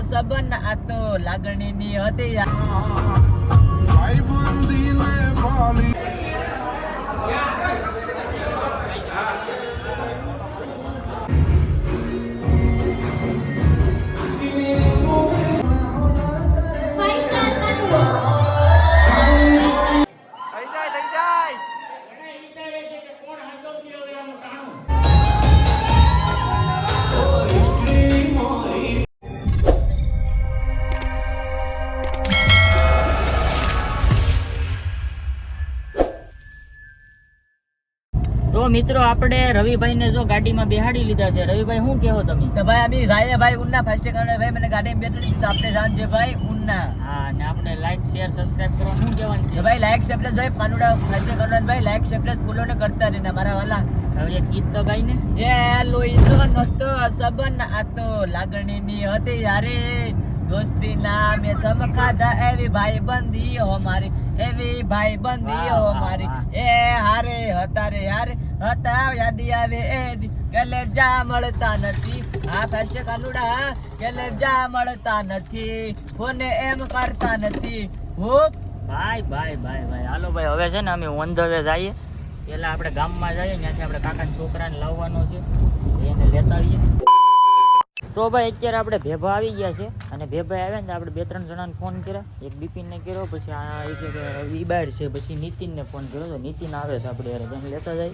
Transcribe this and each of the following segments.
સબન આ તો લાગણીની હતી થઈ તો મિત્રો આપણે રવિભાઈ ને જો ગાડીમાં બેહાડી લીધા છે રવિભાઈ શું કહો તમે? તો ભાઈ અમે જાય ભાઈ ઉન્ના ફર્સ્ટ કારણે ભાઈ મને ગાડી બેસાડી દીધું આપણે સાંજે ભાઈ ઉન્ના. હા અને આપણે લાઈક શેર સબસ્ક્રાઇબ કરવા શું કહેવાનું છે? ભાઈ લાઈક સેપ્લેસ ભાઈ કાનુડા ફર્સ્ટ કારણે ભાઈ લાઈક સેપ્લેસ ફૂલો ને કરતા રહેના મારા વાલા. હવે એક ગીત તો ભાઈ ને. એ લોહીનો નતો સબન આ તો લાગણીની હતી યારે. દોસ્તી ના મેં સમ ખાધા એવી ભાઈ બંધી હો મારી એવી ભાઈ બંધી હો મારી. એ હારે હતા રે હારે. હતા યાદી આવે એ દી. કેલે જા મળતા નથી. આ ફેસ્ટ કાનુડા, કેલે જા મળતા નથી. કોને એમ કરતા નથી. હું ભાઈ ભાઈ ભાઈ ભાઈ હાલો ભાઈ, હવે છે ને અમે ઓન ધ વે જઈએ. પેલા આપણે ગામમાં જઈએ, ત્યાંથી આપણે કાકાના છોકરાને લાવવાનો છે. એને લેતા આવીએ. તો ભાઈ, અત્યારે આપણે ભેભા આવી ગયા છે. અને ભેભાઈ આવ્યા ને આપણે બે ત્રણ જણાને ફોન કર્યા. એક બિપિનને કર્યો, પછી આ એક બહાર છે. પછી નીતિનને ફોન કર્યો. તો નીતિન આવે છે આપણે લેતા જઈએ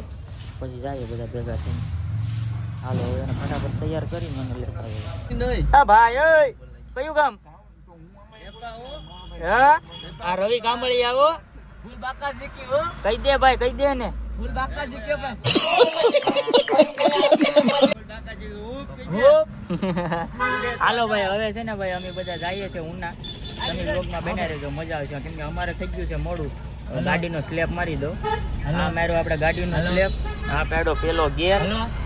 પછી જાય બધા ભેગા થઈને. હાલો હવે એને ફટાફટ તૈયાર કરીને મને લેતા આવીએ હા ભાઈ ઓય કયું ગામ? હા? આ રવિ કામળી આવો. ફૂલ બાકા શીખી હો. કહી દે ભાઈ કહી દે ને. ફૂલ બાકા શીખ્યો ભાઈ હાલો ભાઈ હવે છે ને ભાઈ અમે બધા જઈએ છીએ ઉના. તમે બ્લોગમાં બેના રહેજો મજા આવશે. કેમ કે અમારે થઈ ગયું છે મોડું. ગાડીનો સ્લેપ મારી દો. આ મારો આપણે ગાડીનો સ્લેપ આ પેડો પેલો ગેર.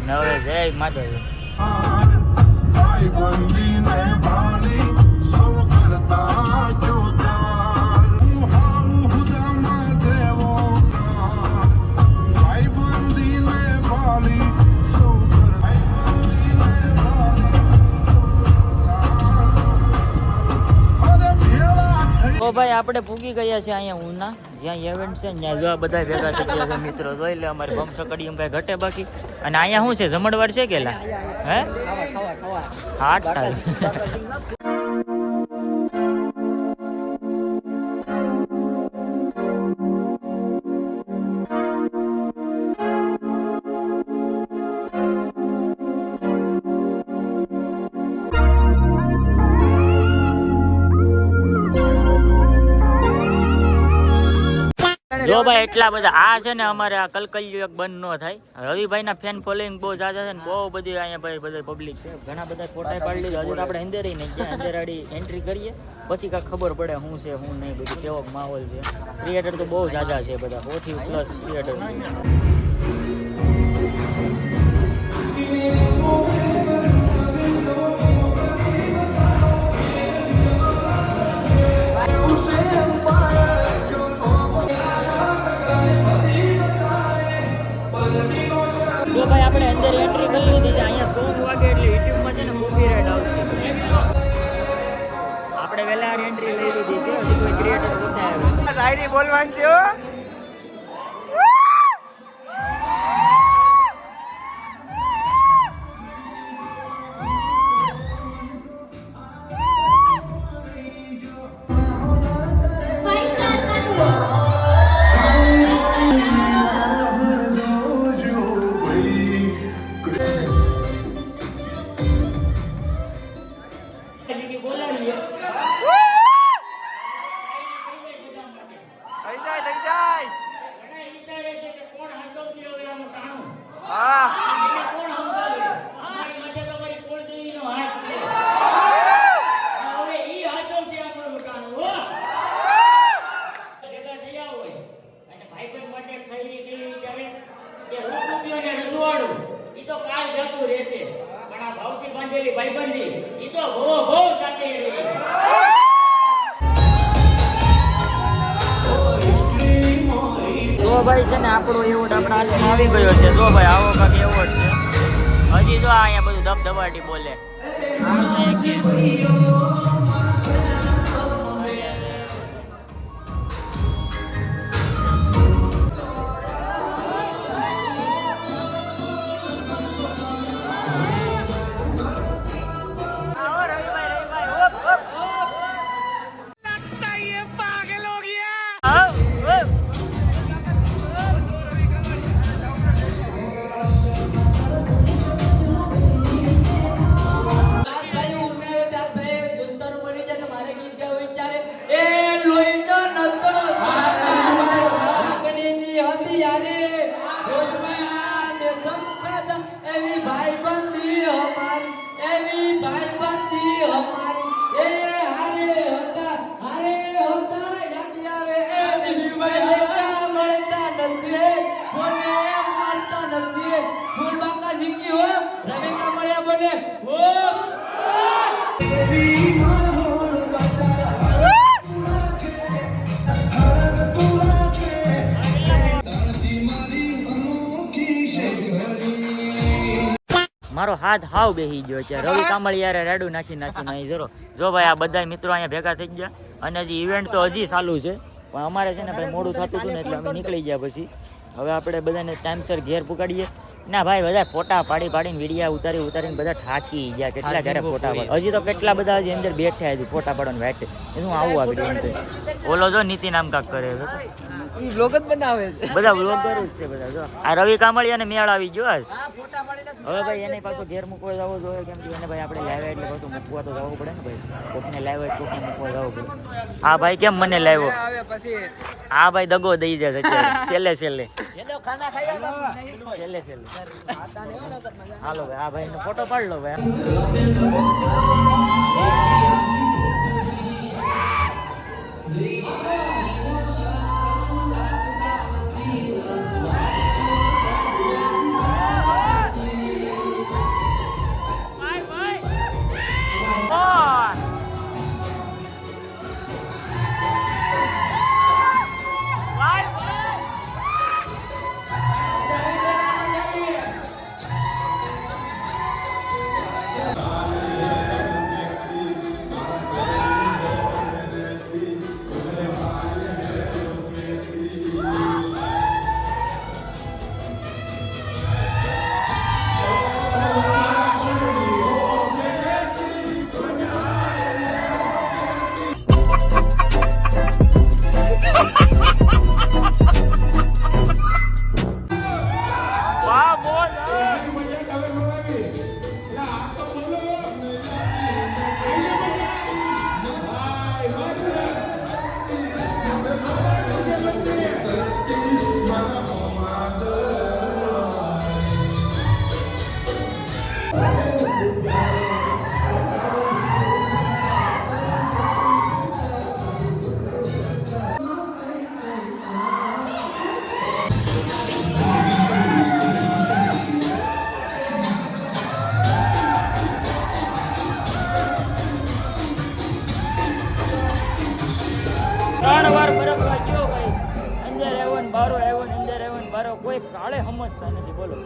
ને હવે જય માધવ તો ભાઈ આપણે પૂગી ગયા છે અહીંયા ઉના. જ્યાં ઇવેન્ટ છે ને ત્યાં જો આ બધા ભેગા થઈ ગયા છે. મિત્રો જોઈ લે અમારી બમસકડી એમ કાંઈ ઘટે બાકી. અને અહીંયા શું છે? જમણવાર છે કેલા હે? હાટ જો ભાઈ એટલા બધા આ છે ને અમારે આ કલકલિયું એક બંધ ન થાય. રવિભાઈ ના ફેન ફોલોઈંગ બહુ જાજા છે ને બહુ બધી અહીંયા ભાઈ બધા પબ્લિક છે. ઘણા બધા ફોટા પાડી લીધા. હજુ આપણે અંધેરી નહીં ગયા અંધેરાડી એન્ટ્રી કરીએ. પછી કાંઈ ખબર પડે શું છે શું નહીં બધું કેવો માહોલ છે. ક્રિએટર તો બહુ જાજા છે બધા ઓછી પ્લસ ક્રિએટર આપણે એન્ટ્રી લઈ લીધી છે. હજી કોઈ ક્રિએટર આવ્યો. શાયરી બોલવાની છે ભાઈબંધી ઈ તો બહુ બહુ સાથે રહી. ભાઈ છે ને, આપણો એવોર્ડ આપણે આજે આવી ગયો છે. જો ભાઈ, આવો કાંક એવોર્ડ છે. હજી જો અહીંયા બધું ધબધબાટી બોલે. મારો હાથ હાવ બેહી ગયો છે. રવિ કામળિયારે રેડું નાખી નાખી નહીં જરો. જો ભાઈ આ બધા મિત્રો અહીંયા ભેગા થઈ ગયા અને હજી ઇવેન્ટ તો હજી ચાલુ છે. પણ અમારે છે ને ભાઈ મોડું થતું હતું ને એટલે અમે નીકળી ગયા પછી. હવે આપણે બધાને ટાઈમસર ઘેર પુગાડીએ. ના ભાઈ બધા ફોટા પાડી પાડીને વિડીયા ઉતારી ઉતારીને બધા થાકી ગયા કેટલા જયારે ફોટા પાડ હજી તો કેટલા બધા હજી અંદર બેઠા હજી ફોટા પાડવાની વાટે. એનું આવું આ વીડિયો ઓલો જો નીતિ નામ કાક કરે છે. ઈ વ્લોગ જ બનાવે છે. બધા વ્લોગર જ છે બધા જો. આ રવિ કામળિયાને મેળ આવી ગયો આજ. હવે ભાઈ એને પાછો ઘેર મૂકવા જવો જોઈએ કેમ કે એને ભાઈ આપણે લાવ્યા એટલે પાછું મૂકવા તો જવું પડે ને ભાઈ. કોકને લાવ્યા કોકને મૂકવા જવું પડે. હા ભાઈ કેમ મને લાવ્યો? હા ભાઈ દગો દઈ જશે અત્યારે. છેલ્લે છેલ્લે. છેલ્લે છેલ્લે. હાલો ભાઈ આ ભાઈનો ફોટો પાડ લો ભાઈ. કોઈ કાળે સમજતા નથી, બોલો.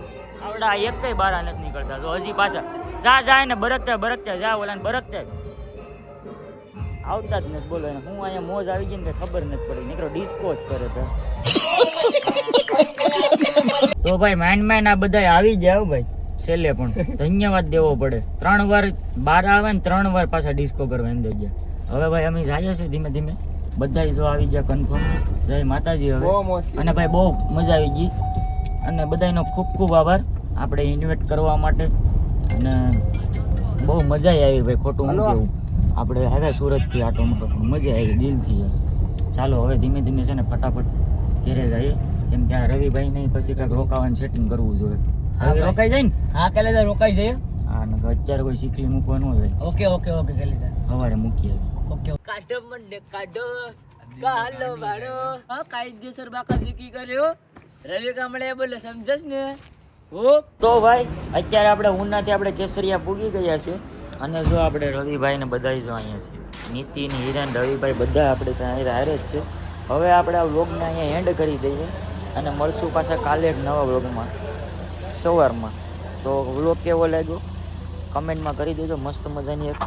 આવડા એક કઈ બારા નથી નીકળતા. તો હજી પાછા જા જાય ને બરકતે બરકતે, જા ઓલા બરકતે. આવતા જ નથી, બોલો હું અહીંયા મોજ આવી ગઈ ને ખબર નથી પડી. નીકળો ડિસ્કોસ કરે તો. તો ભાઈ માઇન્ડ માઇન્ડ આ બધા આવી ગયા ભાઈ, છેલ્લે પણ. ધન્યવાદ દેવો પડે. ત્રણ વાર બાર આવે ને ત્રણ વાર પાછા ડિસ્કો કરવા અંદર ગયા. હવે ભાઈ, અમે જઈએ છીએ ધીમે ધીમે. બધા જો આવી ગયા કન્ફર્મ જય માતાજી હવે. અને ભાઈ બહુ મજા આવી ગઈ. અને બધાનો ખૂબ ખૂબ આભાર. આપણે ઇન્વાઇટ કરવા માટે. અને બહુ મજા આવી ભાઈ ખોટું હું કેવું આપણે આવ્યા સુરતથી આટો મોટો મજા આવી દિલથી. ચાલો હવે ધીમે ધીમે છે ને ફટાફટ ઘેરે જઈએ. કેમ કે આ રવિભાઈ નહીં પછી કાંઈક રોકાવાનું સેટિંગ કરવું જોઈએ હવે. રોકાઈ જાય ને? હા કાલે રોકાઈ જઈએ. હા અત્યારે કોઈ સીખલી મૂકવા હોય. ઓકે ઓકે ઓકે કાલે સવારે મૂકી ઓકે કાઢો મને કાઢો. કાલો વાળો. હા કાયદેસર બાકા દીકી કર્યો. રવિ કામળે બોલે સમજસ ને? હો તો ભાઈ અત્યારે આપણે ઉનાથી આપણે કેસરિયા પૂગી ગયા છે અને જો આપણે રવિભાઈ ને બધા જો અહીંયા છે. નીતિન હિરેન રવિભાઈ બધા આપણે ત્યાં હારે હારે જ છે. હવે આપણે આ વ્લોગને અહીંયા એન્ડ કરી દઈએ અને મળશું પાછા કાલે એક નવા વ્લોગમાં સવારમાં. તો વ્લોગ કેવો લાગ્યો? કમેન્ટમાં કરી દેજો મસ્ત મજાની એક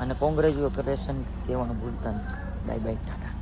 અને કોંગ્રેચ્યુલેશન કહેવાનું ભૂલતા નહીં. Bye bye. ટાટા